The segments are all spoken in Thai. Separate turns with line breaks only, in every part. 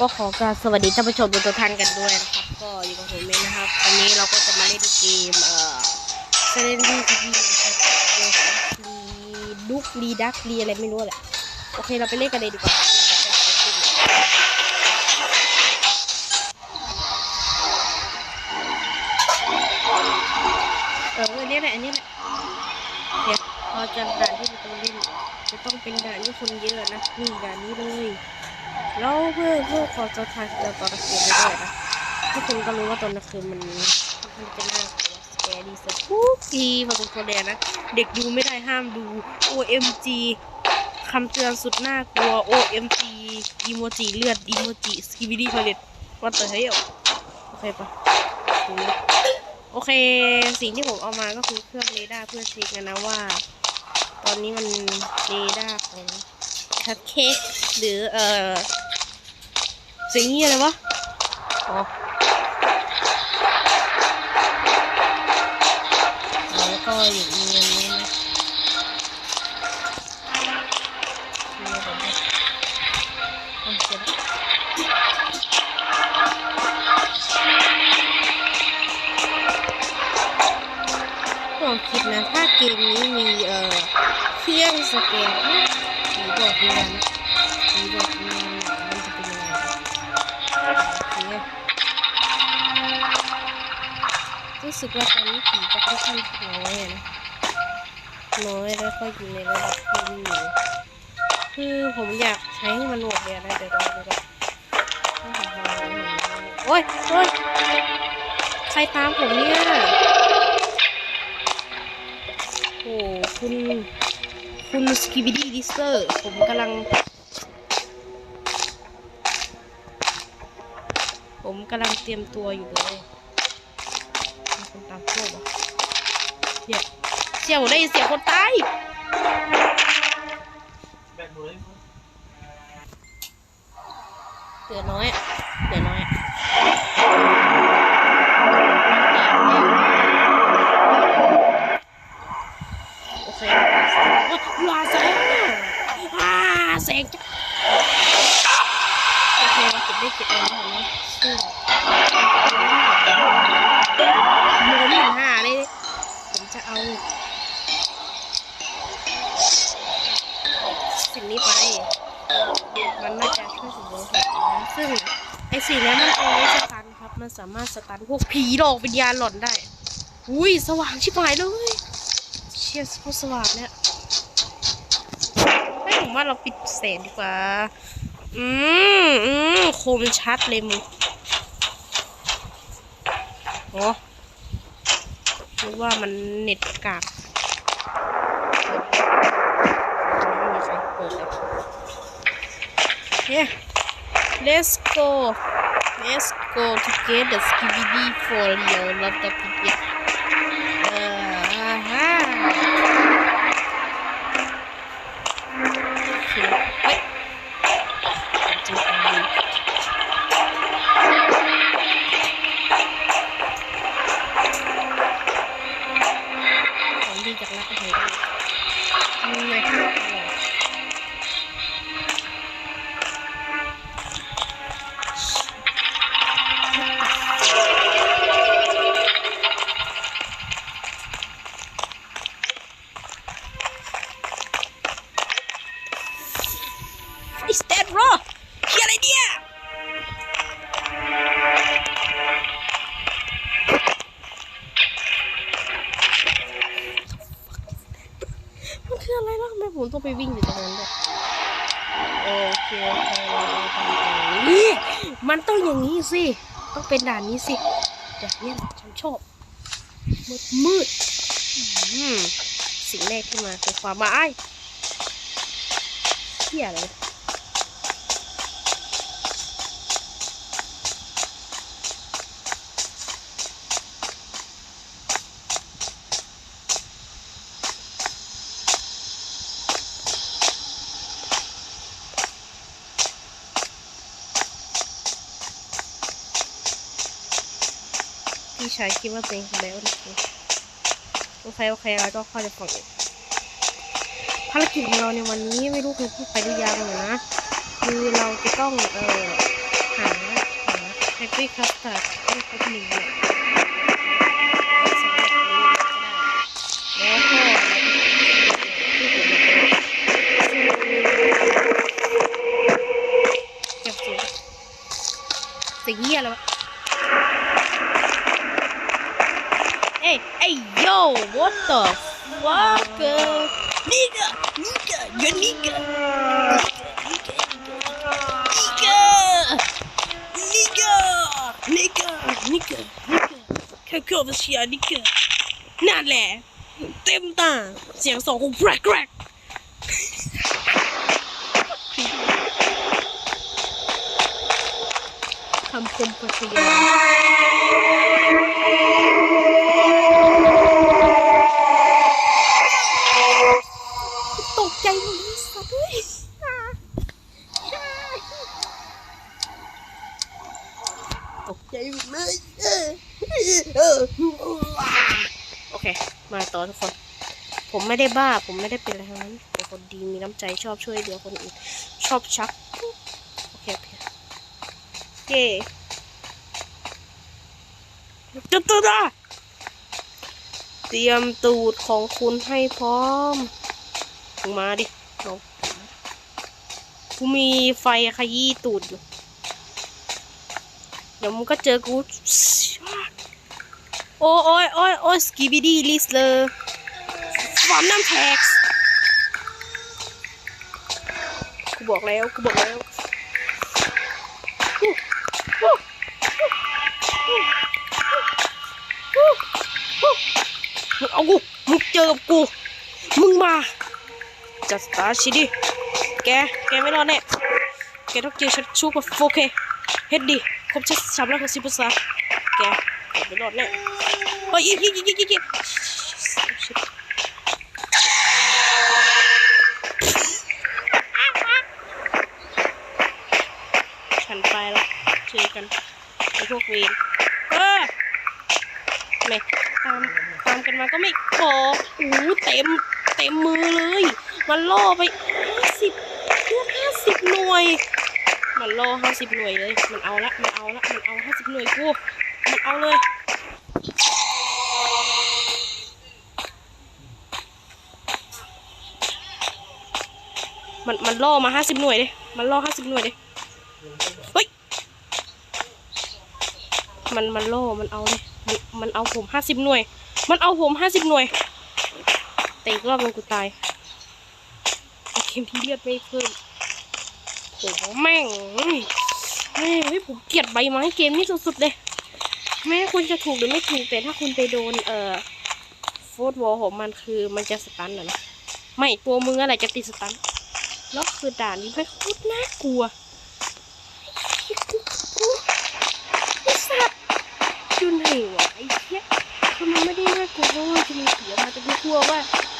ก็ขอกราบสวัสดีท่านผู้ชมทุกท่านกันด้วยนะครับ ก็อยู่กับผมเองนะครับวันนี้เราก็จะมาเล่นเกมเอ่อเซเลนดี้ทีวีนะครับรีดุกรีดักรีอะไรไม่รู้แหละโอเคเราไปเล่นกันเลยดีกว่าเอออันนี้แหละอันนี้แหละเดี๋ยวพอจำด่านที่เราต้องเล่นจะต้องเป็นด่านที่คนเยอะนะนี่ด่านนี้เลย แล้วเพื่อเพื่อขอจะทายจะตอนกลางคืนไปด้วยนะทุกคนก็รู้ว่าตอนกลางคืนมันมันจะน่ากลัวสแกดีสักทุกทีพอสมควรเลยนะเด็กดูไม่ได้ห้ามดู OMG คำเตือนสุดน่ากลัว OMG อีโมจิเลือดอีโมจิสกิบิดี้พาเลตวัตเตอร์เฮลโอเคปะโอเค สิ่งที่ผมเอามาก็คือเครื่องเรดาร์เพื่อเช็คนะนะว่า ตอนนี้มันเรดาร์ของ คัพเค้กหรือเอ่อสิ่งนี้อะไรวะอ๋อแล้วก็อย่างนี้นนี้นะนี่ผมจะโอเคนะผมคิดนะ ถ้าเกมนี้มีเอ่อเครื่องสแกน บอกวิญญาณผีบอกวิญญาณมันจะเป็นยังไงโอเครู้สึกว่าตอนนี้ผีจะค่อนข้างน้อยอะนะน้อยแล้วก็อยู่ในระดับที่อยู่คือผมอยากใช้ให้มันโหดเลยนะเดี๋ยวเราดูกันโอ้ยโอ้ยใครตามผมเนี่ยโอ้คุณ คุณสกิบิดี้ดิสเตอร์ ผมกำลัง ผมกำลังเตรียมตัวอยู่เลยมีคนตามพวกอะเสียเสียผมได้เสียงคนตายเหลือน้อยเหลือน้อย ได้เก็บเอาแล้วนะชื่อโมหนึ่งห้าเลยผมจะเอา สิ่งนี้ไป มันน่าจะช่วยสิ่งนี้นะซึ่งไอสิ่งนี้มันเอาไว้สตันครับ มันสามารถสตันพวกผีหลอกวิญญาณหลอนได้ อุ้ยสว่างชิบหายเลย เชียร์สว่างเนี่ยให้ผมว่าเราปิดแสงดีกว่า อืมอืมคมชัดเลยมึงโอ้รู้ว่ามันเน็ตกากเย Yeah let's go let's go to get the skibidi for your love the สเตทรอเฮียอะไรเนี่ยมันคืออะไรล่ะทำไมผมต้องไปวิ่งอยู่ตรงนั้นด้วยโอเคโอเคนี่มันต้องอย่างนี้สิ ต้องเป็นด่านนี้สิอย่างนี้ฉันชอบ มืดมืดสิ่งแรกที่มาคือความมาไอ้ายเฮียอะไร พี่ชายคิดว่าตัวเองแล้วนะโอเคโอเคแล้วก็เข้าใจฟังอีกภารกิจของเราในวันนี้ไม่รู้เคยพูดไปหรือยังนะ คือเราจะต้องเอ่อฟคัสตาร์ดให้ครบหนึ่งเนี่ยแล้ เอ้ยเอ้ย yo what the fuck nigga nigga you nigga nigga nigga nigga nigga แค่เข้ามาเชียร์ nigga นั่นแหละเต็มตา หมดเลยโอเค มาต่อทุกคน ผมไม่ได้บ้า ผมไม่ได้เป็นอะไรทั้งนั้นเป็นคนดีมีน้ำใจชอบช่วยเหลือคนอื่น ชอบชัก โอเคโอเคเย่จุดตัวนะเตรียมตูดของคุณให้พร้อมมาดิลงกูมีไฟขยี้ตูดอยู่ เดี๋ยวมึงก็เจอกู โอ้โอ้ยโอ้ยโอ้ยสกีบิดี้ลิสเลยฟอร์มน้ำแท็กกูบอกแล้ว กูบอกแล้วมึงเอากู มึงเจอกับกู มึงมา จัดตาชิดิ แก แกไม่รอดแน่ แกต้องเจอฉันชูกับโฟเคเฮ็ดดี ครบชัดสามร้อยหกสิบภาษาแกไม่รอดแน่เฮ้ยยิงยิงยิงยิงยิงฉันไปล้วเจอกันไอพวกเวรเออไม่ตามตามกันมาก็ไม่พออู้เต็มเต็มมือเลย มันล่อไปห้าสิบเกือบห้าสิบหน่วย มันล่อห้าสิบหน่วยเลย มันเอาละ มันเอาละ มันเอาห้าสิบหน่วยกู มันเอาเลยมันมันล่อมาห้าสิบหน่วยเลยมันล่อห้าสิบหน่วยเลยเฮ้ย มันมันล่อ มันเอาเลยมันมันเอาผมห้าสิบหน่วย มันเอาผมห้าสิบหน่วย แต่อีกรอบนึงกูตายไอเกมที่เลือดไม่เพิ่ม โหแม่งเฮ้ยเฮ้ยผมเกลียดใบไม้เกมนี้สุดๆเลย แม้คุณจะถูกหรือไม่ถูกแต่ถ้าคุณไปโดนเอ่อโฟร์ดวอลของมันคือมันจะสตันเหรอนะไม่ตัวมึงอะไรจะติดสตันแล้วคือด่านนี้ไม่โคตรน่ากลัวไอ้สัตว์จุนไหนวะไอ้เหี้ยคือมันไม่ได้น่ากลัวเพราะว่าจะมีเสียมาแต่กูกลัวว่า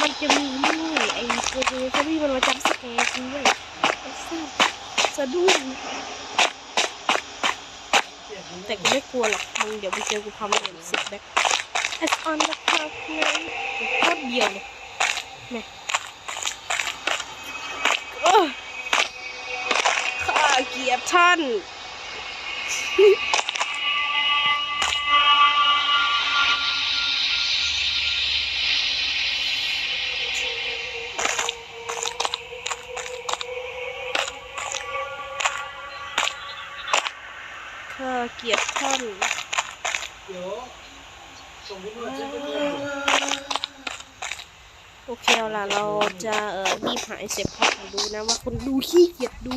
มันจะมีนี่ไอ้โปรเจกต์ที่มันมาจับสแกร์กูเลยไอ้สัตว์ะดุ้งแต่กูไม่กลัวหรอกมึงเดี๋ยวมึงเจอกูทำเองสิบแบ็ค as on the clock เลยโคตรเดียวเลยนี่ยโอ้ข้าเกียดท่าน นะว่าคนดูขี้เกียจดู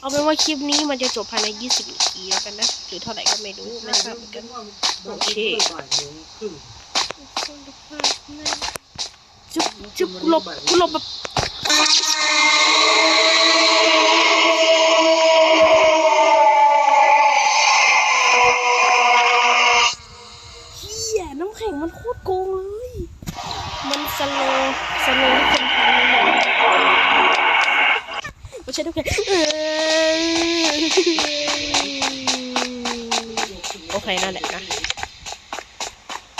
เอาเป็นว่าคลิปนี้มันจะจบภายใน 20นาทีแล้วกันนะ หรือเท่าไหร่ก็ไม่รู้ไม่ทราบเหมือนกัน โอเคจุบจุบกูหลบกูหลบแบบ ช่น้ำแข็งเออโอเคนั่นแหละนะ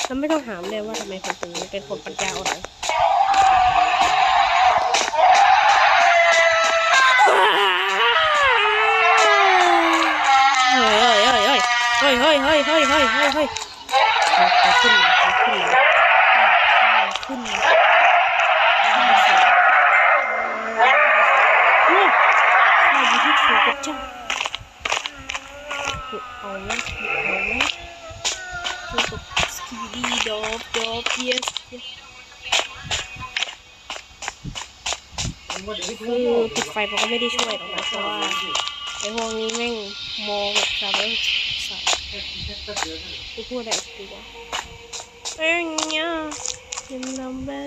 แล้วไม่ต้องถามเลยว่าทำไมคนถึงเป็นคนปัญญาอ่อนเฮ้ยเฮ้ยเฮ้ยเฮ้ยยเฮ้ยเฮ้ยเฮ้ยเฮ้ยเฮ้ยเฮ้ยเอาขึ้นมาเอาขึ้นมาเอาขึ้นมาโอ้ข้าอยู่ที่สูงกับเจ้าเอาไหมเอาไห มสูงกับสกีดีดอบดอบ yes yes คือปิดไฟมันก็ไม่ได้ช่วยหรอกนะเพราะว่าไอ้พวกนี้แม่งมองแบบสามร้อยสัตว์กูพูดอะไรกูวะเอ้ยเนี่ยยินดีแม่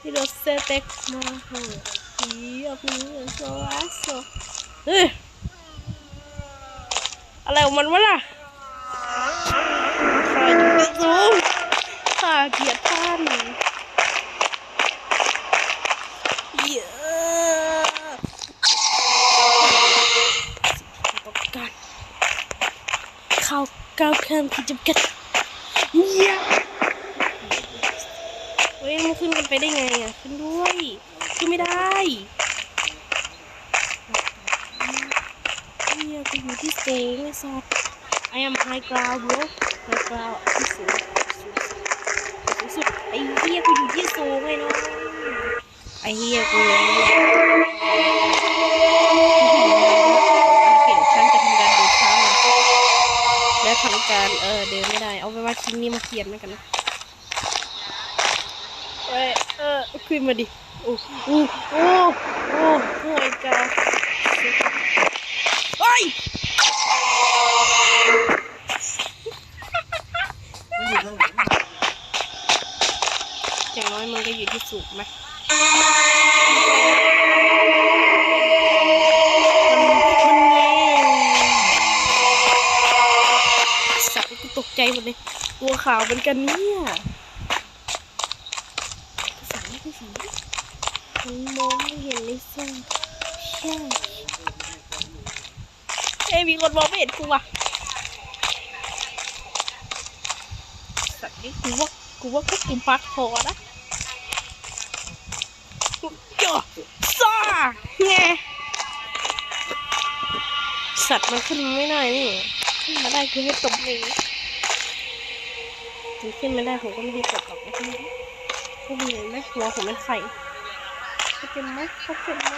ที่เราเซตเต็กมาหัวผีอับนี้โซอาโซ เฮ้ยอะไรของมันวะล่ะข้าอยู่ที่สูงข้าเกียดท่านเยอะต้องการเข้าก้าวข้ามขีดจำกัดเยี่ยเฮ้ยมันขึ้นกันไปได้ไงอะขึ้นด้วย ขึ้นไม่ได้เฮีย กูอยู่ที่สูงไอ้สัส I am high ground bro high ground ที่สูงสูงสุดไอ้เฮียกูอยู่ที่สูงไอ้น้อไอ้เฮียกูเห็นฉันจะทำการบ้างและทำการเออเดินไม่ได้ เอาไปว่าคลิปนี้มาเขียนแล้วกันนะเอ้ยเออขึ้นมาดิโอ้โอ้โอ้โอ้โอ้ยกาเฮ้ย อย่างน้อยมันก็อยู่ที่สูงไหมสัตว์กูตกใจหมดเลยตัวขาวเป็นกันเนี่ยสัตว์นี่สัตว์มันมองไม่เห็นเลยสิใช่เอ้มีคนมองไม่เห็นกูว่ะ สัตว์นี่กูว่ากูว่าพวกกูพักพอนะจ่อซ่าไงสัตว์มันขึ้นมาไม่ได้นี่ขึ้นมาได้คือให้ตบเองถึงขึ้นไม่ได้ผมก็ไม่ให้ตบหรอกนะพวกมึงเห็นไหมหัวผมเป็นไข่เขาเจ็บไหมเขาเจ็บไหม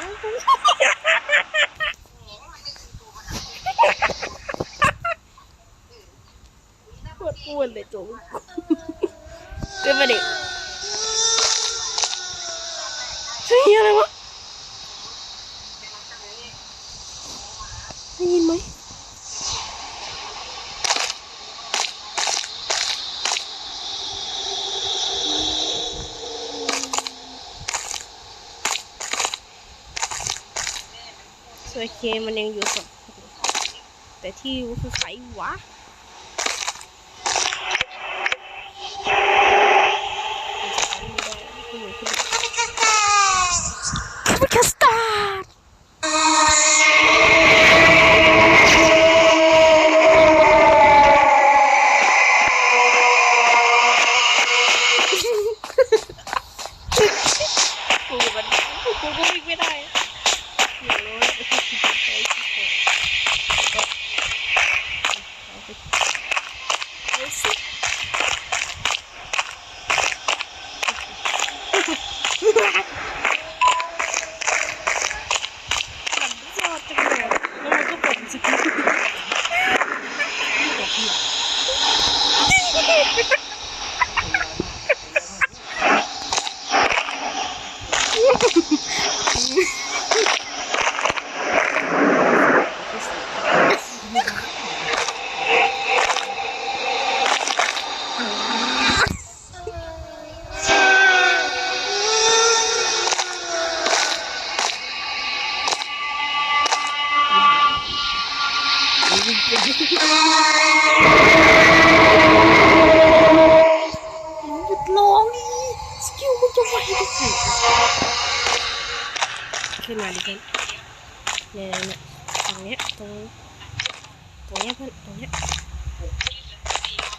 ปวดอ้วนเลยจุ๋ม เกินมาดิเฮ้ยอะไรวะได้ยินไหมโอเคมันยังอยู่สองแต่ที่รู้คือใครวะ สกิลมันจะไหวได้ไงขึ้นมาดิเพื่อนเนี่ยเนี่ยตรงเนี้ยตรงตรงเนี้ยเพื่อนตรงเนี้ย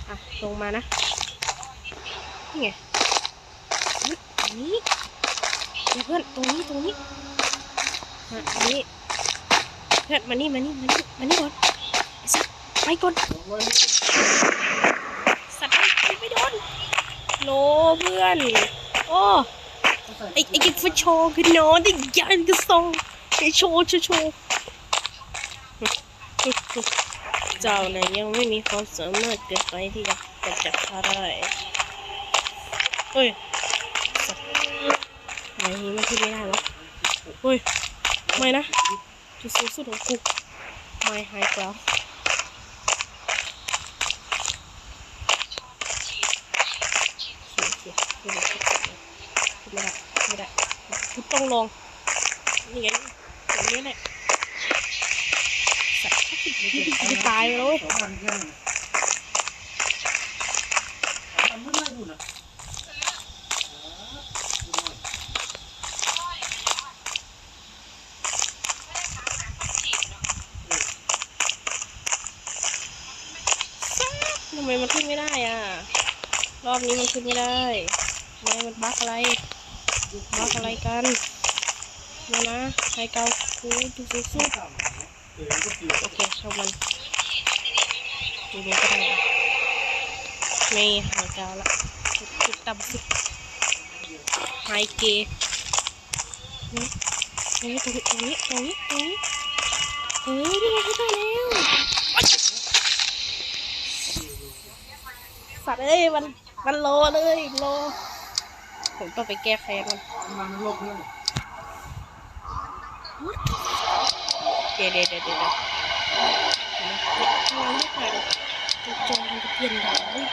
อะลงมานะนี่ไงนี่ตรงนี้เนี่ยเพื่อนตรงนี้ตรงนี้มาอันนี้เพื่อนมานี่มานี่มานี่มานี่ก่อนไอ้สัสไปก่อนสัตว์ไปไม่โดนโนเพื่อน โอ้ไอ้ไอ้กิฟโชว์คือนอนได้ยันกระซองไอ้โชว์โชว์โชว์เจ้าเนี่ยยังไม่มีความสามารถเกินไปที่จะกำจัดข้าได้เฮ้ยสัตว์ไหนมันขึ้นไม่ได้วะเฮ้ย ไม่นะจุดสูงสุดของกูไม่หายแล้ว ไม่ได้ไม่ได้กู ต้องลองนี่ไงอย่างนี้แหละสัตว์จะตายไปแล้วเว้ยทำไมมันขึ้นไม่ได้อะ รอบนี้มันขึ้นไม่ได้ ทำไมมันบั๊กอะไร บั๊กอะไรกัน มานะใครเกาคูดูสู้สู้โอเคช่างมันดูนี้ก็ได้ไม่หายกาละจุดต่ำสุดไฮเกย์นี่ตรงนี้ตรงนี้ตรงนี้ตรงนี้เฮ้ยนี่ไงขึ้นได้แล้วสัตว์เอ้ยมันมันโลเลยโล ผมต้องไปแก้แค้นมัน
มันโลกเรื่อง
เดี๋ยวเดี๋ยวเดี๋ยวเดี๋ยวเราไม่ผ่านจะจองจะเปลี่ยนดาวเลย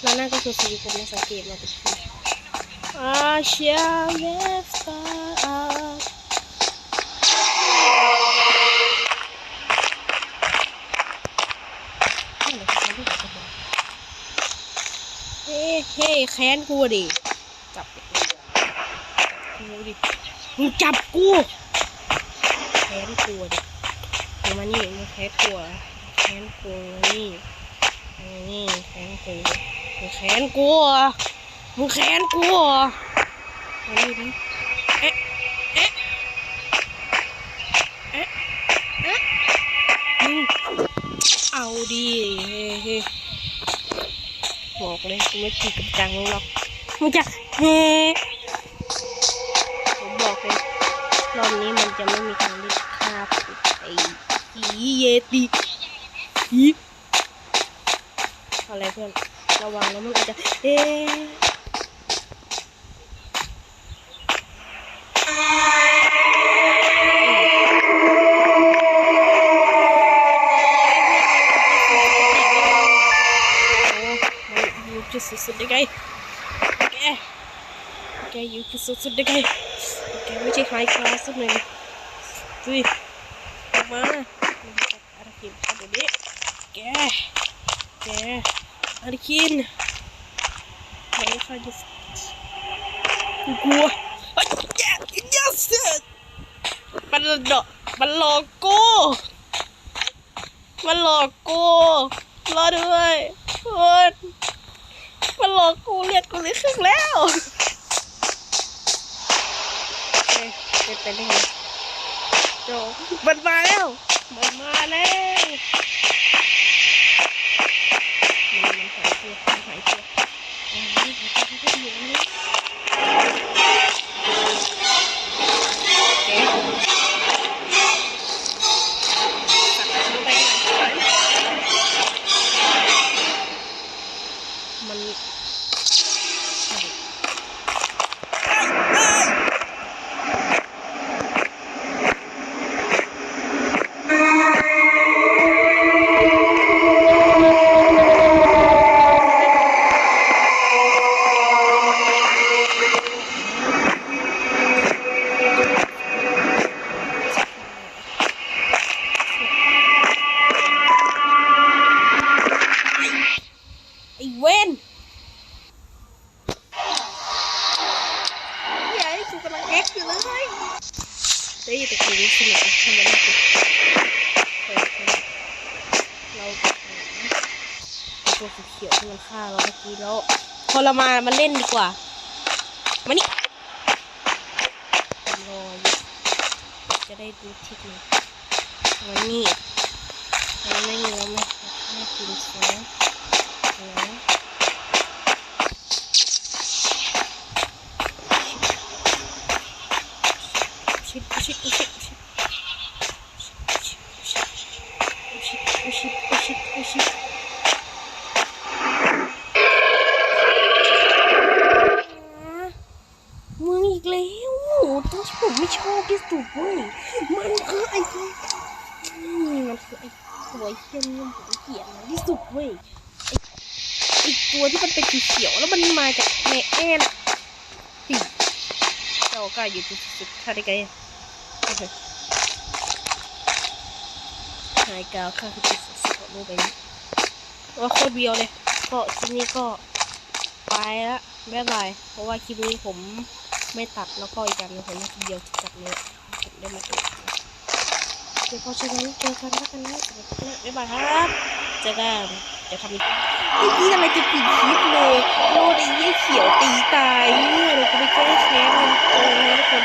แล้วนั่นก็คือสีผมในสังเกตมาเป็นทีอาเชียเวสตา เฮ้แค้นกูดิจับกูดิมึงจับกูแค้นกูดิมึงมานี่มึงแค้นกูแค้นกูนี่นี่แค้นกูมึงแค้นกูมึงแค้นกูมานี่ดิเอ๊ะเอ๊ะเอ๊ะเอ๊ะเอาดิเฮ้ บอกเลยกูไม่ตีกับจังหรอกมึงจะเฮ้ผมบอกเลยรอบนี้มันจะไม่มีทางที่ฆ่าผมไอ้อีเยติอีอะไรเพื่อนระวังนะมันอาจจะเอ๊ อยู่คือสุดๆได้ไงแกไม่ใช่ไฮคลาสสักหน่อยดุยออกมาอาราคินทำแบบนี้แกแกอาราคินไม่ค่อยจะกูกลัวไอ้แกยัสมันหลอกมันหลอกกูมันหลอกกูรอด้วยเฮ้ยมันหลอกกูเรียกกูเลยครึ่งแล้ว เอ๊ะเป็นไปได้ไงโจมันมาแล้วมันมาแล้วมันมันหายตัวมันหายตัวอันนี้หายตัวก็อยู่นี่เอ๊ ทรมานมันเล่นดีกว่า มานี่รอจะได้ดูทิศนี้มานี่ไม่มีแล้วไม่ไม่กินเสียเสียง เฮี้ยนี่ผมเกลียดมันที่สุดเว้ยไอ้ไอ้ตัวที่มันเป็นสีเขียวแล้วมันมาจากแม่แอนสิเจ้าก็อยู่ที่สุดท่าได้ไงหายกาวข้าคือจุดสุดของโลกใบนี้ว่าโคตรเบียวเลยก็คลิปนี้ก็ไปละบ๊ายบายเพราะว่าคลิปนี้ผมไม่ตัดแล้วก็อีกอย่างนึงผมคลิปเดียวจัดเลยผมได้มาตัด ดี๋ยวพอฉะนั้เจอกันแล้วกันนะบ๊ายบายครับเจอกันจะทำอีกเมื่นี่ทำไมจะปิดคลิปเลยโลดไอ้เหี้ยเขียวตีตายเนี่ยเราก็ไปแก้แค้นมันเจอนะทุกคน